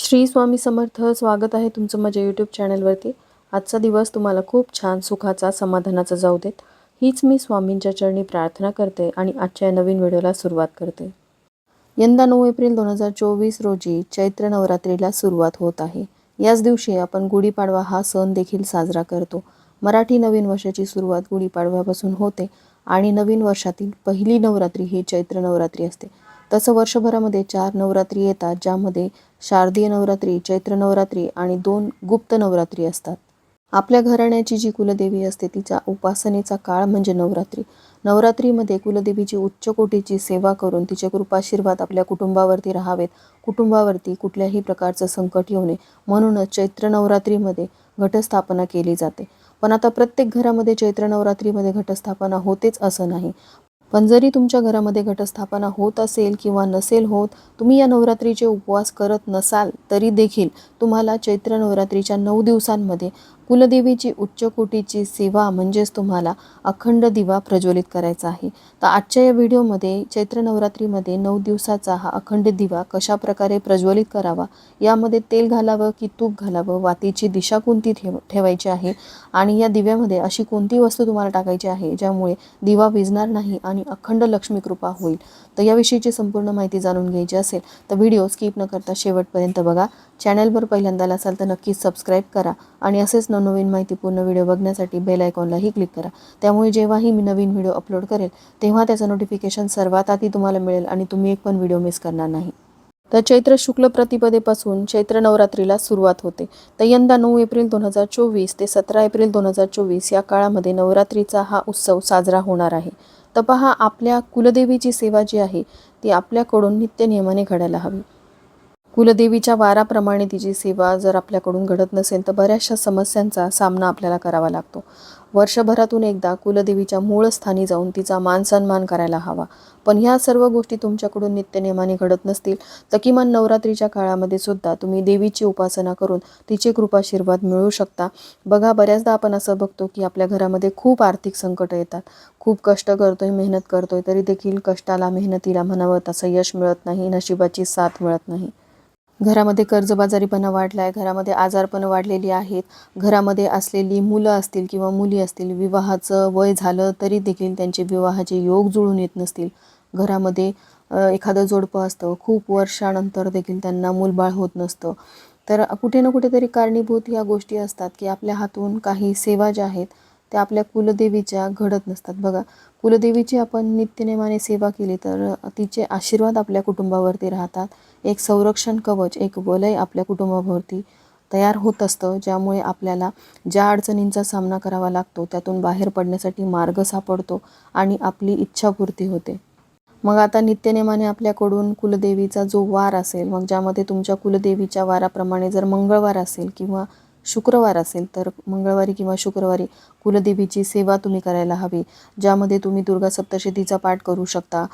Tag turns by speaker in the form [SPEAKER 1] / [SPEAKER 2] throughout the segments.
[SPEAKER 1] श्री स्वामी समर्थ स्वागत आहे तुमचं माझ्या यूट्यूब चॅनलवरती आजचा दिवस तुम्हाला खूप छान सुखाचा समाधानाचा जाऊ देत. हीच मी स्वामींच्या चरणी प्रार्थना करते आणि आजच्या या नवीन व्हिडिओला सुरुवात करते. यंदा नऊ एप्रिल दोन हजार चोवीस रोजी चैत्र नवरात्रीला सुरुवात होत आहे. याच दिवशी आपण गुढीपाडवा हा सण देखील साजरा करतो. मराठी नवीन वर्षाची सुरुवात गुढीपाडव्यापासून होते आणि नवीन वर्षातील पहिली नवरात्री ही चैत्र नवरात्री असते. तसं वर्षभरामध्ये चार नवरात्री येतात ज्यामध्ये शारदीय नवरात्री चैत्र नवरात्री आणि दोन गुप्त नवरात्री असतात. आपल्या घराण्याची जी कुलदेवी असते तिचा उपासनेचा काळ म्हणजे नवरात्री. नवरात्रीमध्ये कुलदेवीची उच्च कोटीची सेवा करून तिचे कृपाशीर्वाद आपल्या कुटुंबावरती राहावेत. कुटुंबावरती कुठल्याही प्रकारचं संकट येऊ नये. म्हणूनच चैत्र नवरात्रीमध्ये घटस्थापना केली जाते. पण आता प्रत्येक घरामध्ये चैत्र नवरात्रीमध्ये घटस्थापना होतेच असं नाही. पण जरी तुमच्या घरामध्ये घटस्थापना होत असेल किंवा नसेल होत तुम्ही या नवरात्रीचे उपवास करत नसाल तरी देखील तुम्हाला चैत्र नवरात्रीच्या नऊ दिवसांमध्ये कुलदेवीची उच्च कोटीची सेवा म्हणजेच तुम्हाला अखंड दिवा प्रज्वलित करायचा आहे. तर आजच्या या व्हिडिओमध्ये चैत्र नवरात्रीमध्ये नऊ दिवसाचा हा अखंड दिवा कशा प्रकारे प्रज्वलित करावा यामध्ये तेल घालावं की तूप घालावं वातीची दिशा कोणती ठेव ठेवायची आहे आणि या दिव्यामध्ये अशी कोणती वस्तू तुम्हाला टाकायची आहे ज्यामुळे दिवा विजणार नाही आणि अखंड लक्ष्मी कृपा होईल. तर याविषयीची संपूर्ण माहिती जाणून घ्यायची असेल तर व्हिडिओ स्किप न करता शेवटपर्यंत बघा. चॅनलवर पहिल्यांदा असाल तर नक्कीच सबस्क्राईब करा आणि असेच नवनवीन माहितीपूर्ण व्हिडिओ बघण्यासाठी बेल आयकॉनलाही क्लिक करा. त्यामुळे जेव्हाही मी नवीन व्हिडिओ अपलोड करेल तेव्हा त्याचं नोटिफिकेशन सर्वात आधी तुम्हाला मिळेल आणि तुम्ही एक पण व्हिडिओ मिस करणार नाही. तर चैत्र शुक्ल प्रतिपदेपासून चैत्र नवरात्रीला सुरुवात होते. तर यंदा नऊ एप्रिल दोन हजार चोवीस ते सतरा एप्रिल दोन हजार चोवीस या काळामध्ये नवरात्रीचा हा उत्सव साजरा होणार आहे. तर पहा आपल्या कुलदेवीची सेवा जी आहे ती आपल्याकडून नित्यनियमाने घडायला हवी. कुलदेवीच्या वाराप्रमाणे तिची सेवा जर आपल्याकडून घडत नसेल तर बऱ्याचशा समस्यांचा सामना आपल्याला करावा लागतो. वर्षभरातून एकदा कुलदेवीच्या मूळ स्थानी जाऊन तिचा मान सन्मान करायला हवा. पण ह्या सर्व गोष्टी तुमच्याकडून नित्यनेमाने घडत नसतील तर किमान नवरात्रीच्या काळामध्ये सुद्धा तुम्ही देवीची उपासना करून तिचे कृपाशीर्वाद मिळू शकता. बघा बऱ्याचदा आपण असं बघतो की आपल्या घरामध्ये खूप आर्थिक संकट येतात. खूप कष्ट करतोय मेहनत करतोय तरी देखील कष्टाला मेहनतीला म्हणावं तसं यश मिळत नाही नशिबाची साथ मिळत नाही. घरामध्ये कर्जबाजारीपणा वाढला आहे घरामध्ये आजारपणं वाढलेली आहेत घरामध्ये असलेली मुलं असतील किंवा मुली असतील विवाहाचं वय झालं तरी देखील त्यांचे विवाहाचे योग जुळून येत नसतील. घरामध्ये एखादं जोडपं असतं खूप वर्षानंतर देखील त्यांना मूलबाळ होत नसतं. तर कुठे ना कुठेतरी कारणीभूत ह्या गोष्टी असतात की आपल्या हातून काही सेवा ज्या आहेत ते आपल्या कुलदेवीच्या घडत नसतात. बघा कुलदेवीची आपण नित्यनेमाने सेवा केली तर तिचे आशीर्वाद आपल्या कुटुंबावरती राहतात. एक संरक्षण कवच एक वलय आपल्या कुटुंबावरती तयार होत असतं ज्यामुळे आपल्याला ज्या अडचणींचा सामना करावा लागतो त्यातून बाहेर पडण्यासाठी मार्ग सापडतो आणि आपली इच्छापूर्ती होते. मग आता नित्यनेमाने आपल्याकडून कुलदेवीचा जो वार असेल मग ज्यामध्ये तुमच्या कुलदेवीच्या वाराप्रमाणे जर मंगळवार असेल किंवा शुक्रवार असेल तर मंगळवारी किंवा शुक्रवारी कुलदेवीची सेवा तुम्ही करायला हवी ज्यामध्ये तुम्ही दुर्गा सप्तशतीचा पाठ करू शकता.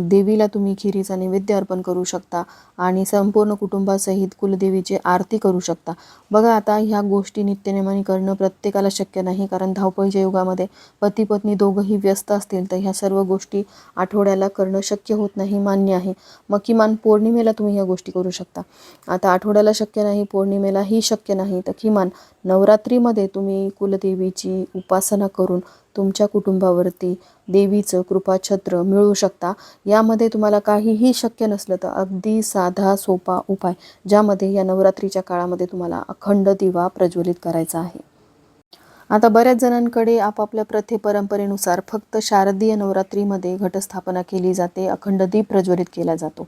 [SPEAKER 1] देवीला तुम्ही खिरीचा नैवेद्य अर्पण करू शकता आणि संपूर्ण कुटुंबासहित कुलदेवीची आरती करू शकता. बघा आता ह्या गोष्टी नित्यनेमाने करणं प्रत्येकाला शक्य नाही कारण धावपळीच्या युगामध्ये पती पत्नी दोघंही व्यस्त असतील तर ह्या सर्व गोष्टी आठवड्याला करणं शक्य होत नाही मान्य आहे. मग किमान पौर्णिमेला तुम्ही ह्या गोष्टी करू शकता. आता आठवड्याला शक्य नाही पौर्णिमेलाही शक्य नाही तर किमान नवरात्रीमध्ये तुम्ही कुलदेवीची उपासना करून तुमच्या कुटुंबावरती देवीचं कृपाछत्र मिळवू शकता. यामध्ये तुम्हाला काहीही शक्य नसलं तर अगदी साधा सोपा उपाय ज्यामध्ये या नवरात्रीच्या काळामध्ये तुम्हाला अखंड दिवा प्रज्वलित करायचा आहे. आता बऱ्याच जणांकडे आपापल्या प्रथे परंपरेनुसार फक्त शारदीय नवरात्रीमध्ये घटस्थापना केली जाते अखंड दीप प्रज्वलित केला जातो.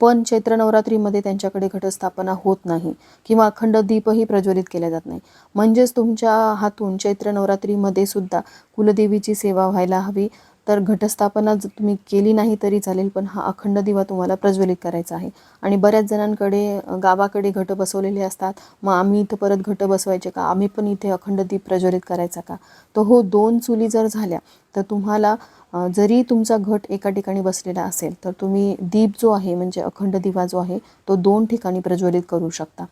[SPEAKER 1] पण चैत्र नवरात्रीमध्ये त्यांच्याकडे घटस्थापना होत नाही किंवा अखंड दीपही प्रज्वलित केल्या जात नाही. म्हणजेच तुमच्या हातून चैत्र नवरात्रीमध्ये सुद्धा कुलदेवीची सेवा व्हायला हवी. तर घटस्थापना जर तुम्ही केली नाही तरी चालेल पण हा अखंड दिवा तुम्हाला प्रज्वलित करायचा आहे. आणि बऱ्याच जणांकडे गावाकडे घट बसवलेले असतात. मग आम्ही इथं परत घट बसवायचे का? आम्ही पण इथे अखंड दीप प्रज्वलित करायचा का? तर हो दोन चुली जर झाल्या तर तुम्हाला जरी तुमचा घट एका ठिकाणी बसलेला असेल तर तुम्ही दीप जो आहे म्हणजे अखंड दिवा जो आहे तो दोन ठिकाणी प्रज्वलित करू शकता.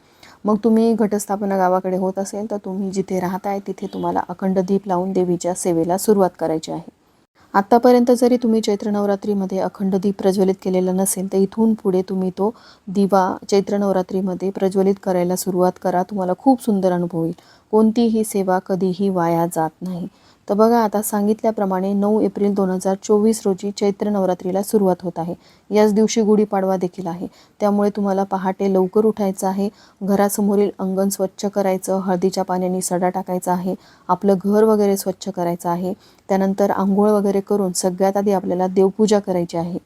[SPEAKER 1] मग तुम्ही घटस्थापना गावाकडे होत असेल तर तुम्ही जिथे राहताय तिथे तुम्हाला अखंड दीप लावून देवीच्या सेवेला सुरुवात करायची आहे. आत्तापर्यंत जरी तुम्ही चैत्र नवरात्रीमध्ये अखंड दीप प्रज्वलित केलेला नसेल तर इथून पुढे तुम्ही तो दिवा चैत्र नवरात्रीमध्ये प्रज्वलित करायला सुरुवात करा. तुम्हाला खूप सुंदर अनुभव येईल. कोणतीही सेवा कधीही वाया जात नाही. तर बघा आता सांगितल्याप्रमाणे नऊ एप्रिल दोन हजार चोवीस रोजी चैत्र नवरात्रीला सुरुवात होत आहे. याच दिवशी गुढीपाडवा देखील आहे. त्यामुळे तुम्हाला पहाटे लवकर उठायचं आहे. घरासमोरील अंगण स्वच्छ करायचं हळदीच्या पाण्याने सडा टाकायचा आहे आपलं घर वगैरे स्वच्छ करायचं आहे. त्यानंतर आंघोळ वगैरे करून सगळ्यात आधी आपल्याला देवपूजा करायची आहे.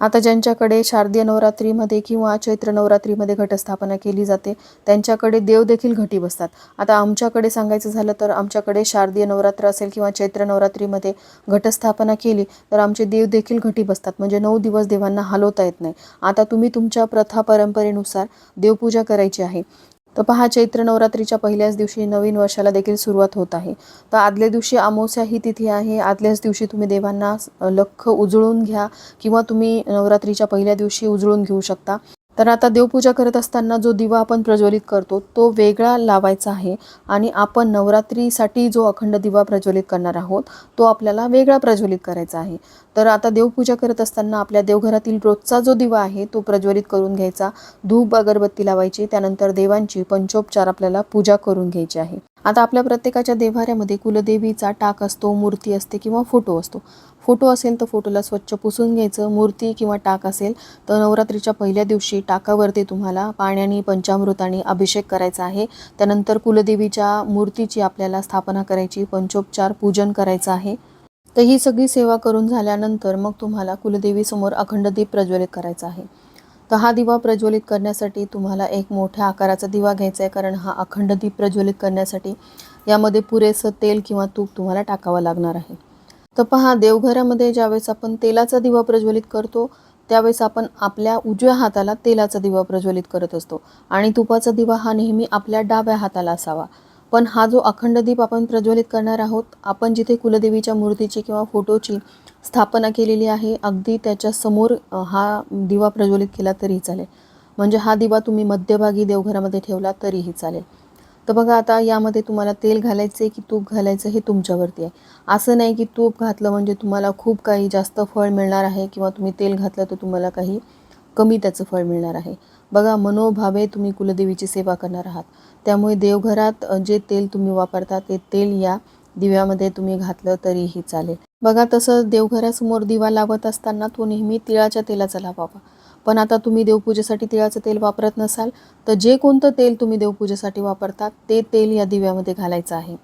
[SPEAKER 1] आता ज्यांच्याकडे शारदीय नवरात्रीमध्ये किंवा चैत्र नवरात्रीमध्ये घटस्थापना केली जाते त्यांच्याकडे देव देखील घटी बसतात. आता आमच्याकडे सांगायचं झालं तर आमच्याकडे शारदीय नवरात्र असेल किंवा चैत्र नवरात्रीमध्ये घटस्थापना केली तर आमचे देव देखील घटी बसतात. म्हणजे नऊ दिवस देवांना हलवता येत नाही. आता तुम्ही तुमच्या प्रथा परंपरेनुसार देवपूजा करायची आहे. तर पहा चैत्र नवरात्रीच्या पहिल्याच दिवशी नवीन वर्षाला देखील सुरुवात होत आहे. तर आदल्या दिवशी अमावस्या ही तिथी आहे. आदल्याच दिवशी तुम्ही देवांना लख लख्ख उजळून घ्या किंवा तुम्ही नवरात्रीच्या पहिल्या दिवशी उजळून घेऊ शकता. तर आता देवपूजा करत असताना जो दिवा आपण प्रज्वलित करतो तो वेगळा लावायचा आहे आणि आपण नवरात्रीसाठी जो अखंड दिवा प्रज्वलित करणार आहोत तो आपल्याला वेगळा प्रज्वलित करायचा आहे. तर आता देवपूजा करत असताना आपल्या देवघरातील रोजचा जो दिवा आहे तो प्रज्वलित करून घ्यायचा. धूप अगरबत्ती लावायची त्यानंतर देवांची पंचोपचार आपल्याला पूजा करून घ्यायची आहे. आता आपल्या प्रत्येकाच्या देव्हाऱ्यामध्ये कुलदेवीचा टाक असतो मूर्ती असते किंवा फोटो असतो. फोटो असेल तर फोटोला स्वच्छ पुसून घ्यायचं मूर्ती किंवा टाक असेल तर नवरात्रीच्या पहिल्या दिवशी टाकावरती तुम्हाला पाण्याने पंचामृताने अभिषेक करायचा आहे. त्यानंतर कुलदेवीच्या मूर्तीची आपल्याला स्थापना करायची पंचोपचार पूजन करायचं आहे. तर ही सगळी सेवा करून झाल्यानंतर मग तुम्हाला कुलदेवीसमोर अखंड दीप प्रज्वलित करायचा आहे. तर हा दिवा प्रज्वलित करण्यासाठी तुम्हाला एक मोठ्या आकाराचा दिवा घ्यायचा आहे कारण हा अखंड दीप प्रज्वलित करण्यासाठी यामध्ये पुरेसं तेल किंवा तूप तुम्हाला टाकावं लागणार आहे. तर पहा देवघरामध्ये ज्यावेळेस आपण तेलाचा दिवा प्रज्वलित करतो त्यावेळेस आपण आपल्या उजव्या हाताला तेलाचा दिवा प्रज्वलित करत असतो. आणि तुपाचा दिवा हा नेहमी आपल्या डाव्या हाताला असावा. पण हा जो अखंड दीप आपण प्रज्वलित करणार आहोत आपण जिथे कुलदेवीच्या मूर्तीची किंवा फोटोची स्थापना केलेली आहे अगदी त्याच्यासमोर हा दिवा प्रज्वलित केला तरीही चालेल. म्हणजे हा दिवा तुम्ही मध्यभागी देवघरामध्ये ठेवला तरीही चालेल. तर बघा आता यामध्ये तुम्हाला तेल घालायचं आहे की तूप घालायचं हे तुमच्यावरती आहे. असं नाही की तूप घातलं म्हणजे तुम्हाला खूप काही जास्त फळ मिळणार आहे किंवा तुम्ही तेल घातलं तर तुम्हाला काही कमी त्याचं फळ मिळणार आहे. बघा मनोभावे तुम्ही कुलदेवीची सेवा करणार आहात. त्यामुळे देवघरात जे तेल तुम्ही वापरता ते तेल या दिव्यामध्ये तुम्ही घातलं तरीही चालेल. बघा तसं देवघरासमोर दिवा लावत असताना तो नेहमी तिळाच्या तेलाचा लावावा. पण आता तुम्ही देवपूजेसाठी तिळाचं तेल वापरत नसाल तर जे कोणतं तेल तुम्ही देवपूजेसाठी वापरता ते तेल या दिव्यामध्ये घालायचं आहे.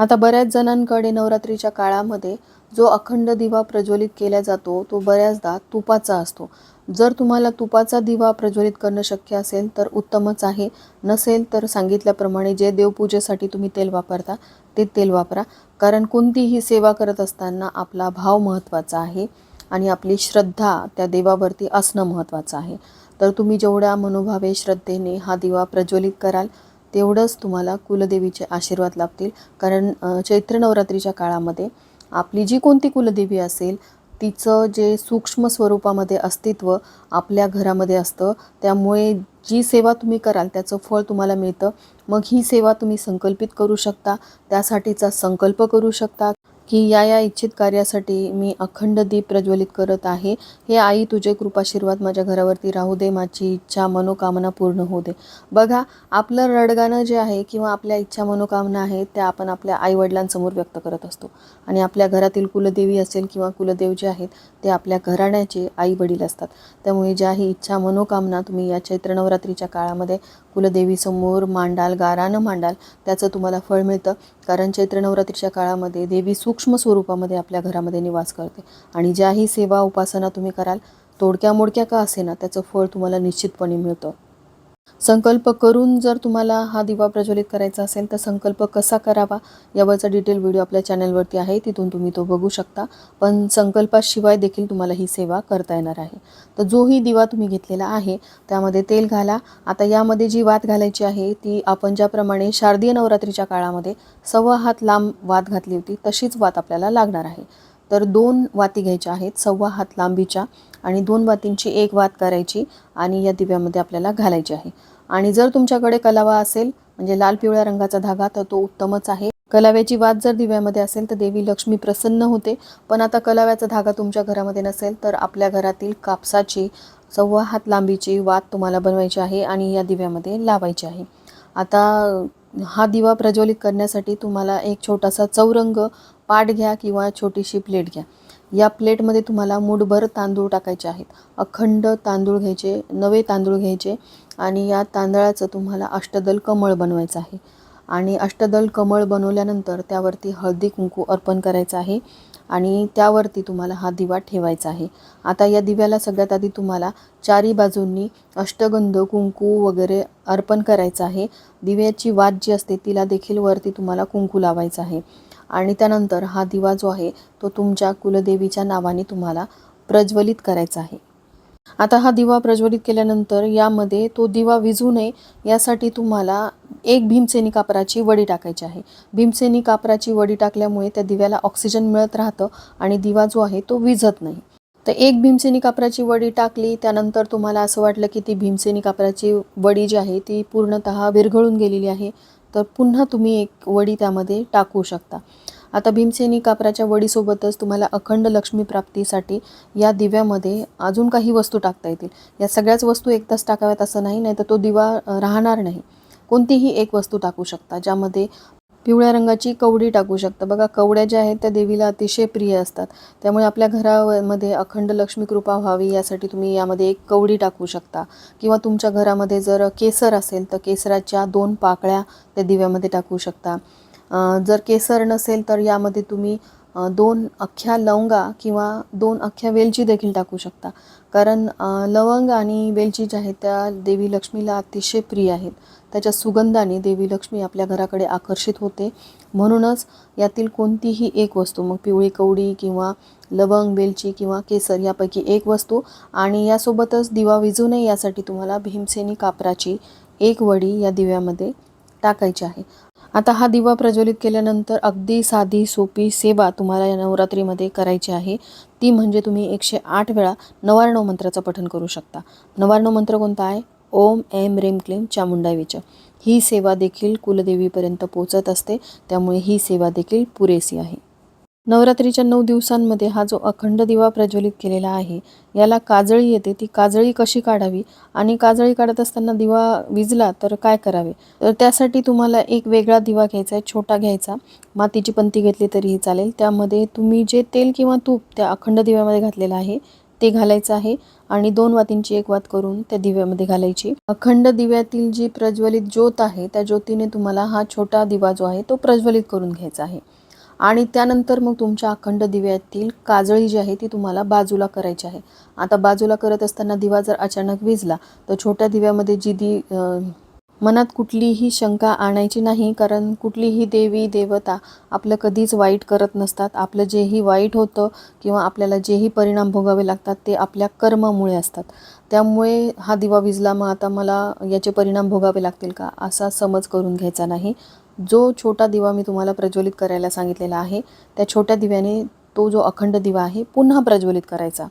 [SPEAKER 1] आता बऱ्याच जणांकडे नवरात्रीच्या काळामध्ये जो अखंड दिवा प्रज्वलित केला जातो तो बऱ्याचदा तुपाचा असतो. जर तुम्हाला तुपाचा दिवा प्रज्वलित करणं शक्य असेल तर उत्तमच आहे. नसेल तर सांगितल्याप्रमाणे जे देवपूजेसाठी तुम्ही तेल वापरता ते तेल वापरा. कारण कोणतीही सेवा करत असताना आपला भाव महत्त्वाचा आहे आणि आपली श्रद्धा त्या देवावरती असणं महत्त्वाचं आहे. तर तुम्ही जेवढ्या मनोभावे श्रद्धेने हा दिवा प्रज्वलित कराल तेवढंच तुम्हाला कुलदेवीचे आशीर्वाद लाभतील. कारण चैत्र नवरात्रीच्या काळामध्ये आपली जी कोणती कुलदेवी असेल तिचं जे सूक्ष्म स्वरूपामध्ये अस्तित्व आपल्या घरामध्ये असतं. त्यामुळे जी सेवा तुम्ही कराल त्याचं फळ तुम्हाला मिळतं. मग ही सेवा तुम्ही संकल्पित करू शकता. त्यासाठीचा संकल्प करू शकता. की या या इच्छित कार्यासाठी मी अखंड दीप प्रज्वलित करत आहे. हे आई तुझे कृपाशीर्वाद माझ्या घरावरती राहू दे. माझी इच्छा मनोकामना पूर्ण होऊ दे. बघा आपलं रडगाणं जे आहे किंवा आपल्या इच्छा मनोकामना आहेत त्या आपण आपल्या आईवडिलांसमोर व्यक्त करत असतो. आणि आपल्या घरातील कुलदेवी असेल किंवा कुलदेव जे आहेत ते आपल्या घराण्याचे आई वडील असतात. त्यामुळे ज्याही इच्छा मनोकामना तुम्ही या चैत्र नवरात्रीच्या काळामध्ये कुलदेवीसमोर मांडाल गारानं मांडाल त्याचं तुम्हाला फळ मिळतं. कारण चैत्र नवरात्रीच्या काळामध्ये देवी सूक्ष्म स्वरूपामध्ये आपल्या घरामध्ये निवास करते. आणि ज्याही सेवा उपासना तुम्ही कराल तोडक्या मोडक्या का असेना त्याचं फळ तुम्हाला निश्चितपणे मिळतं. संकल्प करून जर तुम्हाला हा दिवा प्रज्वलित करायचा असेल तर संकल्प कसा करावा यावरचा डिटेल व्हिडिओ आपल्या चॅनलवरती आहे तिथून तुम्ही तो बघू शकता. पण संकल्पाशिवाय देखील तुम्हाला ही सेवा करता येणार आहे. तर जोही दिवा तुम्ही घेतलेला आहे त्यामध्ये तेल घाला. आता यामध्ये जी वात घालायची आहे ती आपण ज्याप्रमाणे शारदीय नवरात्रीच्या काळामध्ये सव्वा हात लांब वात घातली होती तशीच वात आपल्याला लागणार आहे. तर दोन वाती घ्यायच्या आहेत सव्वा हात लांबीच्या. आणि दोन वातींची एक वात करायची आणि या दिव्यामध्ये आपल्याला घालायची आहे. आणि जर तुमच्याकडे कलावा असेल म्हणजे लाल पिवळ्या रंगाचा धागा तर तो उत्तमच आहे. कलाव्याची वात जर दिव्यामध्ये असेल तर देवी लक्ष्मी प्रसन्न होते. पण आता कलाव्याचा धागा तुमच्या घरामध्ये नसेल तर आपल्या घरातील कापसाची सव्वा हात लांबीची वात तुम्हाला बनवायची आहे आणि या दिव्यामध्ये लावायची आहे. आता हा दिवा प्रज्वलित करण्यासाठी तुम्हाला एक छोटासा चौरंग पाट घ्या किंवा छोटीशी प्लेट घ्या. या प्लेटमध्ये तुम्हाला मूठभर तांदूळ टाकायचे आहेत. अखंड तांदूळ घ्यायचे नवे तांदूळ घ्यायचे आणि या तांदळाचं तुम्हाला अष्टदल कमळ बनवायचं आहे. आणि अष्टदल कमळ बनवल्यानंतर त्यावरती हळदी कुंकू अर्पण करायचं आहे आणि त्यावरती तुम्हाला हा दिवा ठेवायचा आहे. आता या दिव्याला सगळ्यात आधी तुम्हाला चारी बाजूंनी अष्टगंध कुंकू वगैरे अर्पण करायचं आहे. दिव्याची वात जी असते तिला देखील वरती तुम्हाला कुंकू लावायचं आहे. आणि त्यानंतर हा दिवा जो आहे तो तुमच्या कुलदेवीच्या नावाने तुम्हाला प्रज्वलित करायचा आहे. आता हा दिवा प्रज्वलित केल्यानंतर यामध्ये तो दिवा विझू नये यासाठी तुम्हाला एक भीमसेनी कापराची वडी टाकायची आहे. भीमसेनी कापराची वडी टाकल्यामुळे त्या दिव्याला ऑक्सिजन मिळत राहतं आणि दिवा जो आहे तो विझत नाही. तर एक भीमसेनी कापराची वडी टाकली त्यानंतर तुम्हाला असं वाटलं की ती भीमसेनी कापराची वडी जी आहे ती पूर्णतः विरघळून गेलेली आहे. तर पुन्हा तुम्ही एक वडी त्यामध्ये टाकू शकता. आता भीमसेनी कापराच्या वडीसोबतच तुम्हाला अखंड लक्ष्मी प्राप्तीसाठी या दिव्यामध्ये अजून काही वस्तू टाकता येतील. या सगळ्याच वस्तू एकदाच टाकाव्यात असं नाही नाही तर तो दिवा राहणार नाही. कोणतीही एक वस्तू टाकू शकता ज्यामध्ये पिवळ्या रंगाची कवडी टाकू शकता. बघा कवड्या ज्या आहेत त्या देवीला अतिशय प्रिय असतात. त्यामुळे आपल्या घरामध्ये अखंड लक्ष्मी कृपा व्हावी यासाठी तुम्ही यामध्ये एक कवडी टाकू शकता. किंवा तुमच्या घरामध्ये जर केसर असेल तर केसराच्या दोन पाकळ्या त्या दिव्यामध्ये टाकू शकता. जर केसर नसेल तर यामध्ये तुम्ही दोन अख्ख्या लवंगा किंवा दोन अख्ख्या वेलची देखील टाकू शकता. कारण लवंग आणि वेलची ज्या आहेत त्या देवी लक्ष्मीला अतिशय प्रिय आहेत. त्याच्या सुगंधाने देवी लक्ष्मी आपल्या घराकडे आकर्षित होते. म्हणूनच यातील कोणतीही एक वस्तू मग पिवळी कवडी किंवा लवंग वेलची किंवा केसर यापैकी एक वस्तू आणि यासोबतच दिवा विजू नये यासाठी तुम्हाला भीमसेनी कापराची एक वडी या दिव्यामध्ये टाकायची आहे. आता हा दिवा प्रज्वलित केल्यानंतर अगदी साधी सोपी सेवा तुम्हाला या नवरात्रीमध्ये करायची आहे. ती म्हणजे तुम्ही एकशे आठ वेळा नवारणव मंत्राचं पठण करू शकता. नवारणव मंत्र कोणता आहे? ओम एम रेम क्लीम चामुंडावीच ही सेवा देखील कुलदेवीपर्यंत पोचत असते त्यामुळे ही सेवा देखील पुरेसी आहे. नवरात्रीच्या नऊ दिवसांमध्ये हा जो अखंड दिवा प्रज्वलित केलेला आहे याला काजळी येते. ती काजळी कशी काढावी आणि काजळी काढत असताना दिवा विजला तर काय करावे? तर त्यासाठी तुम्हाला एक वेगळा दिवा घ्यायचा आहे छोटा घ्यायचा. मातीची पंती घेतली तरीही चालेल. त्यामध्ये तुम्ही जे तेल किंवा तूप त्या अखंड दिव्यामध्ये घातलेलं आहे ते घालायचं आहे. आणि दोन वातींची एक वात करून त्या दिव्यामध्ये घालायची. अखंड दिव्यातील जी प्रज्वलित ज्योत आहे त्या ज्योतीने तुम्हाला हा छोटा दिवा जो आहे तो प्रज्वलित करून घ्यायचा आहे. आणि त्यानंतर मग तुमच्या अखंड दिव्यातील काजळी जी आहे ती तुम्हाला बाजूला करायची आहे. आता बाजूला करत असताना दिवा जर अचानक विजला तर छोट्या दिव्यामध्ये जी दी मनात कुठलीही शंका आणायची नाही कारण कुठलीही देवी देवता आपलं कधीच वाईट करत नसतात. आपलं जेही वाईट होतं किंवा आपल्याला जेही परिणाम भोगावे लागतात ते आपल्या कर्मामुळे असतात. त्यामुळे हा दिवा विजला मग आता मला याचे परिणाम भोगावे लागतील का? असा समज करून घ्यायचा नाही. जो छोटा दिवा मी तुम्हाला प्रज्वलित करायला सांगितलेला आहे त्या छोट्या दिव्याने तो जो अखंड दिवा आहे पुन्हा प्रज्वलित करायचा.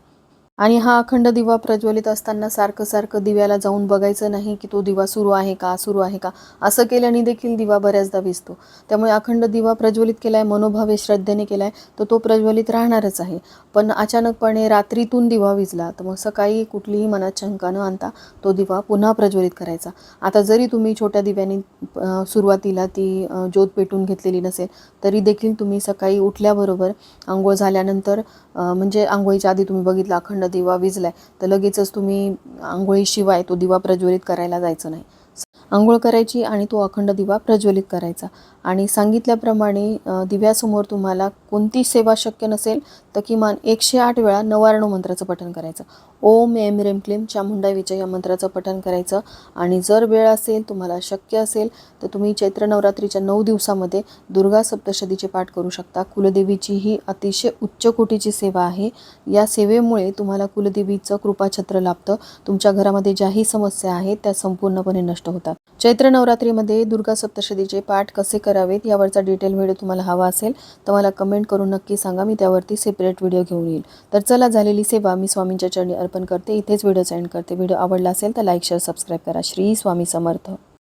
[SPEAKER 1] आणि हा अखंड दिवा प्रज्वलित असताना सारखं सारखं दिव्याला जाऊन बघायचं नाही की तो दिवा सुरू आहे का सुरू आहे का? असं केल्याने देखील दिवा बऱ्याचदा विजतो त्यामुळे अखंड दिवा प्रज्वलित केला आहे मनोभावे श्रद्धेने केला आहे तर तो प्रज्वलित राहणारच आहे. पण अचानकपणे रात्रीतून दिवा विजला तर मग सकाळी कुठलीही मनात शंका न आणता तो दिवा पुन्हा प्रज्वलित करायचा. आता जरी तुम्ही छोट्या दिव्याने सुरुवातीला ती ज्योत पेटून घेतलेली नसेल तरी देखील तुम्ही सकाळी उठल्याबरोबर आंघोळ झाल्यानंतर म्हणजे आंघोळीच्या आधी तुम्ही बघितलं अखंड दिवा विजलाय तर लगेचच तुम्ही आंघोळीशिवाय तो दिवा प्रज्वलित करायला जायचं नाही. आंघोळ करायची आणि तो अखंड दिवा प्रज्वलित करायचा. आणि सांगितल्याप्रमाणे दिव्यासमोर तुम्हाला कोणती सेवा शक्य नसेल तर किमान एकशे आठ वेळा नवार्णव मंत्राचं पठण करायचं. ओम एम रेम क्लीम चामुंडा विजय या मंत्राचं पठण करायचं. आणि जर वेळ असेल तुम्हाला शक्य असेल तर तुम्ही चैत्र नवरात्रीच्या नऊ दिवसामध्ये दुर्गा सप्तशतीचे पाठ करू शकता. कुलदेवीची ही अतिशय उच्च कोटीची सेवा आहे. या सेवेमुळे तुम्हाला कुलदेवीचं कृपाछत्र लाभतं. तुमच्या घरामध्ये ज्याही समस्या आहेत त्या संपूर्णपणे नष्ट होतात. चैत्र नवरात्रीमध्ये दुर्गा सप्तशतीचे पाठ कसे करावेत यावरचा डिटेल व्हिडिओ तुम्हाला हवा असेल तर मला कमेंट करून नक्की सांगा मी त्यावरती सेपरेट व्हिडिओ घेऊन येईल. तर चला झालेली सेवा मी स्वामींच्या चरणी अर्पण करते. इथेच व्हिडिओ सेंड करते. व्हिडिओ आवडला असेल तर लाईक शेअर सबस्क्राईब करा. श्री स्वामी समर्थ.